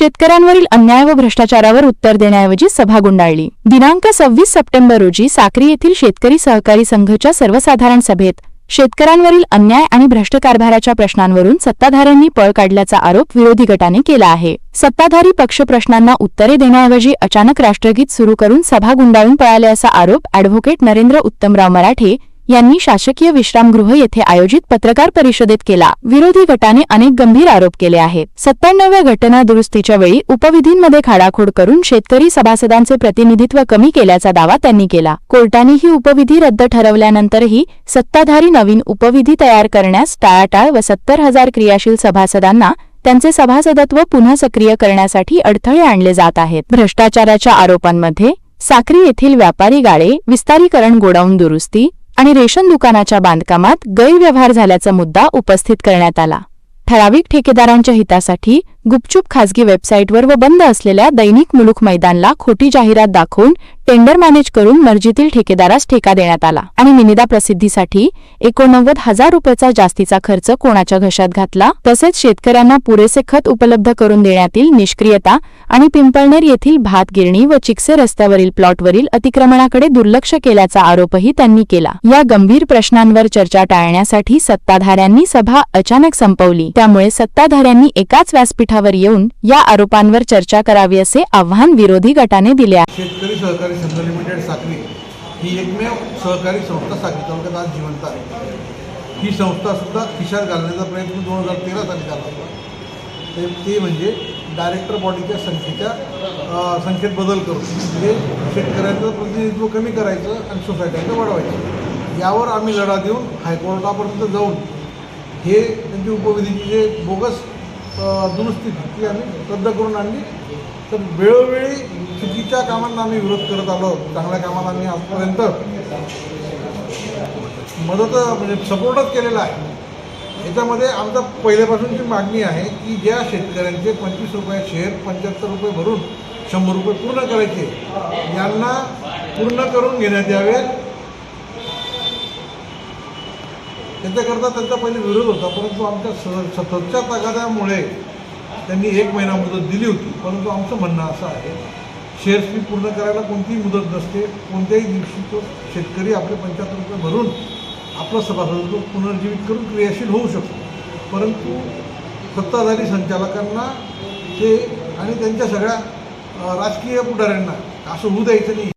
शेतकऱ्यांवरील अन्याय व भ्रष्टाचारावर उत्तर देण्याऐवजी सभा गुंडाळली. दिनांक सव्वीस सप्टेंबर रोजी साक्री येथील शेतकरी सहकारी संघच्या सर्वसाधारण सभेत शेतकऱ्यांवरील अन्याय आणि भ्रष्ट कारभाराच्या प्रश्नांवरून सत्ताधाऱ्यांनी पळ काढल्याचा आरोप विरोधी गटाने केला आहे. सत्ताधारी पक्ष प्रश्नांना उत्तरे देण्याऐवजी अचानक राष्ट्रगीत सुरू करून सभा गुंडाळून पळाले असा आरोप अॅडव्होकेट नरेंद्र उत्तमराव मराठे यांनी शासकीय विश्रामगृह येथे आयोजित पत्रकार परिषदेत केला. विरोधी गटाने अनेक गंभीर आरोप केले आहेत. सत्त्याण्णव्या घटना दुरुस्तीच्या वेळी उपविधींमध्ये खाडाखोड करून शेतकरी सभासदांचे प्रतिनिधित्व कमी केल्याचा दावा त्यांनी केला. कोर्टाने ही उपविधी रद्द ठरवल्यानंतरही सत्ताधारी नवीन उपविधी तयार करण्यास टाळाटाळ व सत्तर हजार क्रियाशील सभासदांना त्यांचे सभासदत्व पुन्हा सक्रिय करण्यासाठी अडथळे आणले जात आहेत. भ्रष्टाचाराच्या आरोपांमध्ये साक्री येथील व्यापारी गाळे विस्तारीकरण गोडाऊन दुरुस्ती आणि रेशन दुकानाच्या बांधकामात गैरव्यवहार झाल्याचा मुद्दा उपस्थित करण्यात आला. ठराविक ठेकेदारांच्या हितासाठी गुपचूप खासगी वेबसाईटवर व बंद असलेल्या दैनिक मुलुक मैदानला खोटी जाहिरात दाखवून टेंडर मॅनेज करून मर्जीतील ठेकेदारास ठेका देण्यात आला. आणि निनिदा प्रसिद्धीसाठी एकोणनव्वद हजार रुपयाचा जास्तीचा खर्च कोणाच्या घशात घातला? तसेच शेतकऱ्यांना पुरेसे खत उपलब्ध करून देण्यातील निष्क्रियता आणि पिंपळनेर येथील भात गिरणी व चिकसे रस्त्यावरील प्लॉटवरील अतिक्रमणाकडे दुर्लक्ष केल्याचा आरोपही त्यांनी केला. या गंभीर प्रश्नांवर चर्चा टाळण्यासाठी सत्ताधाऱ्यांनी सभा अचानक संपवली. त्यामुळे सत्ताधाऱ्यांनी एकाच व्यासपीठ व्यासपीठावर येऊन या आरोपांवर चर्चा करावी असे आव्हान विरोधी गटाने दिले आहे. शेतकरी सहकारी संघ लिमिटेड साखरी ही एकमेव सहकारी संस्था साखरी तालुक्यात आज जिवंत आहे. ही संस्था सुद्धा खिशात घालण्याचा प्रयत्न दोन हजार तेरा साली झाला होता. ते म्हणजे डायरेक्टर बॉडीच्या संख्येच्या संख्येत बदल करून म्हणजे शेतकऱ्यांचं प्रतिनिधित्व कमी करायचं आणि सोसायट्यांचं वाढवायचं. यावर आम्ही लढा देऊन हायकोर्टापर्यंत जाऊन हे त्यांची उपविधीची जे बोगस दुरुस्ती ती आम्ही रद्द करून आणली. तर वेळोवेळी चुकीच्या कामांना आम्ही विरोध करत आलो चांगल्या कामाला आम्ही आजपर्यंत मदत म्हणजे सपोर्टच केलेला आहे. याच्यामध्ये आमचा पहिल्यापासूनची मागणी आहे की ज्या शेतकऱ्यांचे पंचवीस रुपये शेअर पंच्याहत्तर रुपये भरून शंभर रुपये पूर्ण करायचे यांना पूर्ण करून घेण्यात यावे. त्याच्याकरता त्यांचा पहिले विरोध होता परंतु आमच्या स सततच्या तगाद्यामुळे त्यांनी एक महिना मुदत दिली होती. परंतु आमचं म्हणणं असं आहे शेअर्स फी पूर्ण करायला कोणतीही मुदत नसते. कोणत्याही दिवशी तो शेतकरी आपले पंच्याहत्तर रुपये भरून आपला सभासदत्व पुनर्जीवित करून क्रियाशील होऊ शकतो. परंतु सत्ताधारी संचालकांना ते आणि त्यांच्या सगळ्या राजकीय पुढाऱ्यांना असं होऊ द्यायचं नाही.